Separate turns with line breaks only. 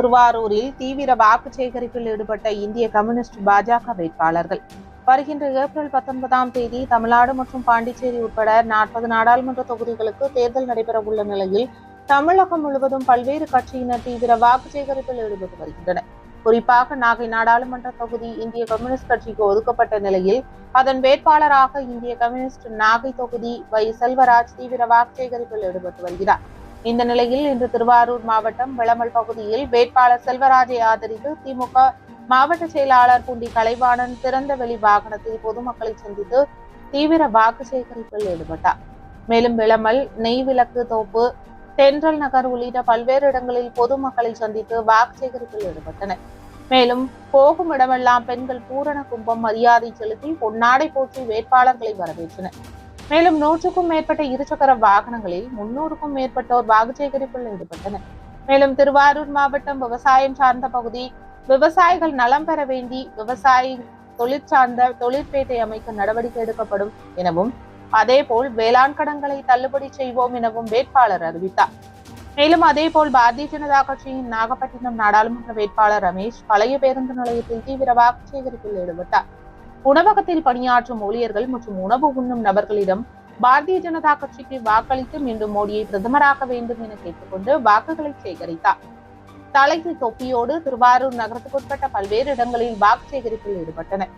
திருவாரூரில் தீவிர வாக்கு சேகரிப்பில் ஈடுபட்ட இந்திய கம்யூனிஸ்ட் பாஜக வேட்பாளர்கள். வருகின்ற ஏப்ரல் பத்தொன்பதாம் தேதி தமிழ்நாடு மற்றும் பாண்டிச்சேரி உட்பட நாற்பது நாடாளுமன்ற தொகுதிகளுக்கு தேர்தல் நடைபெற உள்ள நிலையில் தமிழகம் முழுவதும் பல்வேறு கட்சியினர் தீவிர வாக்கு சேகரிப்பில் ஈடுபட்டு வருகின்றனர். குறிப்பாக நாகை நாடாளுமன்ற தொகுதி இந்திய கம்யூனிஸ்ட் கட்சிக்கு ஒதுக்கப்பட்ட நிலையில் அதன் வேட்பாளராக இந்திய கம்யூனிஸ்ட் நாகை தொகுதி வை செல்வராஜ் தீவிர வாக்கு சேகரிப்பில் ஈடுபட்டு வருகிறார். இந்த நிலையில் இன்று திருவாரூர் மாவட்டம் விளமல் பகுதியில் வேட்பாளர் செல்வராஜை ஆதரித்து திமுக மாவட்ட செயலாளர் பூண்டி கலைவாணன் திறந்த வெளி வாகனத்தில் பொதுமக்களை சந்தித்து தீவிர வாக்கு சேகரிப்பில் ஈடுபட்டார். மேலும் விளமல் நெய்விளக்கு தோப்பு தென்றல் நகர் உள்ளிட்ட பல்வேறு இடங்களில் பொதுமக்களை சந்தித்து வாக்கு சேகரிப்பில் ஈடுபட்டனர். மேலும் போகும் இடமெல்லாம் பெண்கள் பூரண கும்பம் மரியாதை செலுத்தி பொன்னாடை போற்றி வேட்பாளர்களை வரவேற்றனர். மேலும் நூற்றுக்கும் மேற்பட்ட இருசக்கர வாகனங்களில் முன்னூறுக்கும் மேற்பட்டோர் வாக்கு சேகரிப்பில் ஈடுபட்டனர். மேலும் திருவாரூர் மாவட்டம் விவசாயம் சார்ந்த பகுதி விவசாயிகள் நலம் பெற வேண்டி விவசாயி தொழிற்சார்ந்த தொழிற்பேட்டை அமைக்க நடவடிக்கை எடுக்கப்படும் எனவும் அதேபோல் வேளாண் கடன்களை தள்ளுபடி செய்வோம் எனவும் வேட்பாளர் அறிவித்தார். மேலும் அதேபோல் பாரதிய ஜனதா கட்சியின் நாகப்பட்டினம் நாடாளுமன்ற வேட்பாளர் ரமேஷ் பழைய பேருந்து நிலையத்தில் தீவிர வாக்கு சேகரிப்பில் ஈடுபட்டார். உணவகத்தில் பணியாற்றும் ஊழியர்கள் மற்றும் உணவு உண்ணும் நபர்களிடம் பாரதிய ஜனதா கட்சிக்கு வாக்களித்து மீண்டும் மோடியை பிரதமராக்க வேண்டும் என கேட்டுக்கொண்டு வாக்குகளை சேகரித்தார். தலைக்கு தொப்பியோடு திருவாரூர் நகரத்துக்குட்பட்ட பல்வேறு இடங்களில் வாக்கு சேகரிப்பில் ஈடுபட்டனர்.